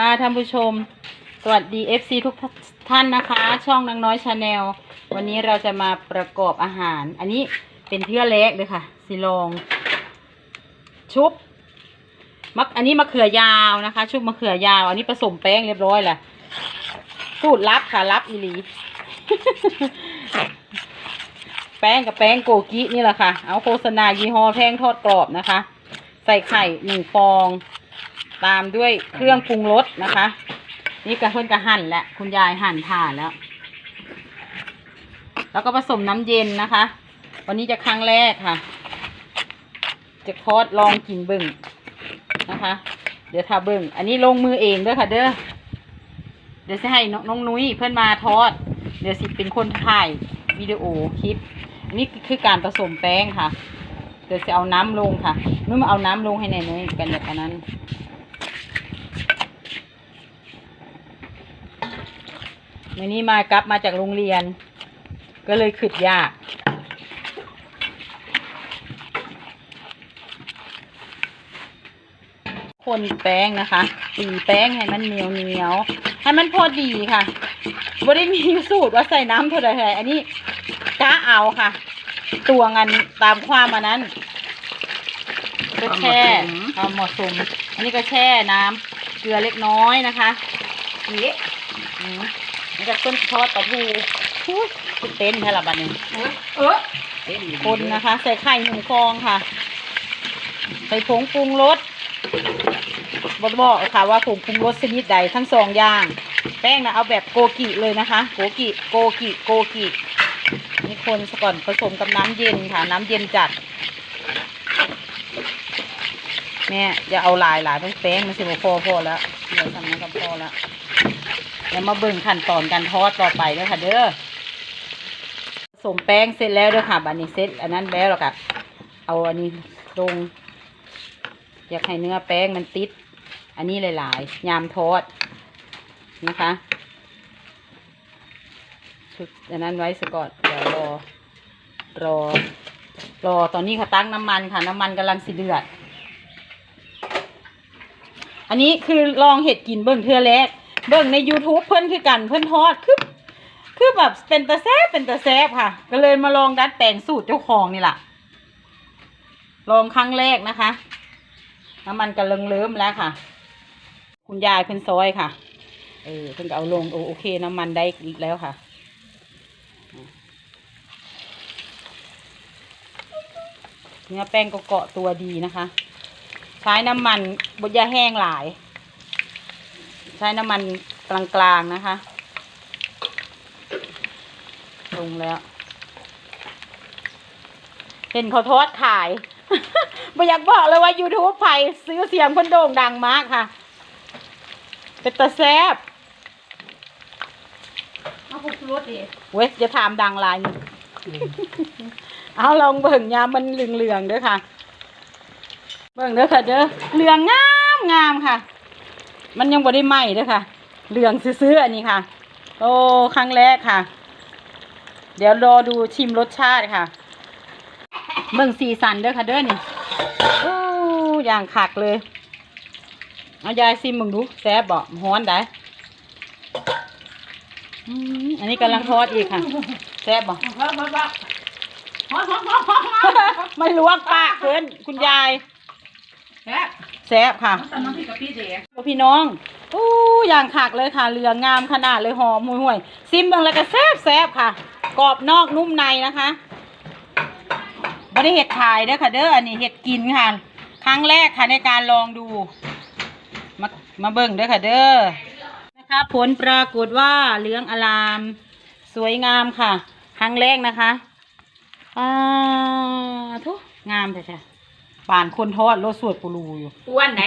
ค่ะท่านผู้ชม สวัสดี FC ทุกท่านนะคะ ช่องนางน้อยชาแนลวันนี้เราจะมาประกอบอาหาร อันนี้เป็นเทื่อเล็กเลยค่ะสิลอง ชุบมะอันนี้มะเขือยาวนะคะ ชุบมะเขือยาว อันนี้ผสมแป้งเรียบร้อยแหละสูตรลับค่ะลับอีหลี แป้งกับแป้งโกกินี่แหละค่ะ เอาโฆษณายี่ห้อแป้งทอดกรอบนะคะ ใส่ไข่หนึ่งฟอง ตามด้วยเครื่องปรุงรสนะคะ นี่กระเพื่อนกระหั่นแล้วคุณยายหั่นผ่าแล้ว แล้วก็ผสมน้ำเย็นนะคะ วันนี้จะครั้งแรกค่ะ จะทอดลองกินเบิ่งนะคะ เดี๋ยวทาเบิ่ง อันนี้ลงมือเองด้อค่ะเด้อเดี๋ยวจะให้น้องนุ้ยเพื่อนมาทอด เดี๋ยวสิเป็นคนถ่ายวิดีโอคลิปอันนี้คือการผสมแป้งค่ะ เดี๋ยวจะเอาน้ำลงค่ะนุ้ยมาเอาน้ำลงให้ในน้อยกันแบบนั้น วันนี้มากลับมาจากโรงเรียน ก็เลยขึ้นยาก คนแป้งนะคะตีแป้งให้มันเหนียวเหนียวๆให้มันพอดีค่ะบ่ได้มีสูตรว่าใส่น้ำเท่าไหร่อันนี้กะเอาค่ะตัวงานตามความอันนั้น ก็แช่เอาเหมาะสมอันนี้ก็แช่น้ำเกลือเล็กน้อยนะคะนี่ อืมนี่ก็ต้นทอดปลาทูอุ๊ยคุณเต้นแค่ละบัดนี้เออคนนะคะ ใส่ไข่หนึ่งฟองค่ะ ใส่ผงปรุงรสบอกบอกค่ะว่าผงปรุงรสชนิดใดทั้งสองอย่าง แป้งนะเอาแบบโกกิเลยนะคะ โกกิโกกิโกกินี่คนซะก่อนผสมกับน้ำเย็นค่ะ น้ำเย็นจัดแม่อย่าเอาหลายหลายต้องแป้งมันสิบพอพอแล้วเดี๋ยวทำนั้นก็พอแล้วเดี๋ยวมาเบิ่งขั้นตอนการทอดต่อไปเด้อค่ะ เด้อผสมแป้งเสร็จแล้วเด้อค่ะบัดนี้เสร็จอันนั้นแล้วแล้วก็เอาอันนี้ลง อยากให้เนื้อแป้งมันติด อันนี้หลายๆยามทอดนะคะชุดอันนั้นไว้สก่อนเดี๋ยวรอรอรอตอนนี้เขาตั้งน้ำมันค่ะ น้ำมันกำลังสิเดือด อันนี้คือลองเห็ดกินเบิ่งเทื่อแรก เบิ่งใน YouTube เพิ่นคือกันเพิ่นทอดคือคือแบบเป็นตะแซบเป็นตะแซบค่ะ ก็เลยมาลองดัดแปลงสูตรเจ้าของนี่แหละลองครั้งแรกนะคะ น้ำมันกำลังเริ่มแล้วค่ะ คุณยายเพิ่นซอยค่ะ เออเพิ่นก็เอาลงโอโอเค น้ำมันได้แล้วค่ะเนื้อแป้งก็เกาะตัวดีนะคะ ใช้น้ำมันบดยาแห้งหลาย ใช้น้ำมันกลางๆนะคะลงแล้ว เห็นเขาทอดขายไม่อยากบอกเลยว่า YouTube ไผ่ซื้อเสียงคนโด่งดังมากค่ะ เป็นตาแซบเอาผงชูรสดิเว้ยจะถามดังหลายนี่เอาลองเบิ่งยามมันเหลืองๆเด้อค่ะ เบิ่งเด้อค่ะเด้อเหลืองงามงามค่ะ มันยังบ่ได้ไหม้เด้อค่ะ เหลืองซื้อๆอันนี้ค่ะ โอ้ครั้งแรกค่ะ เดี๋ยวรอดูชิมรสชาติค่ะ เบิ่งสีสันเด้อค่ะเด้อนี่โอ้อย่างคักเลย เอายายซิมมึงดูแซ่บบ่ฮ้อนได้อืมอันนี้กำลังทอดอีกค่ะแซ่บบ่เฮ้ยมาบ้าฮอนฮอนฮอนฮอนฮอนไม่ลวกปากเพิ่นคุณยายแซ่บ แซ่บค่ะตำน้ำพริกกะปิเด๋พี่น้องอู้อย่างขากเลยค่ะเหลืองงามขนาดเลยหอมห่วยๆซิมเบิ่งแล้วก็แซ่บแซ่บค่ะ กรอบนอกนุ่มในนะคะไม่ได้เห็ดขายเด้อค่ะเด้ออันนี้เห็ดกินค่ะ ครั้งแรกค่ะในการลองดู มามาเบิ่งเด้อค่ะเด้อนะคะผลปรากฏว่าเหลืองอลาม สวยงามค่ะ ครั้งแรกนะคะอ่าทุกงามแต่ค่ะ ป่านคนทอดรสสวดปูรูอยู่ อ้วนไหน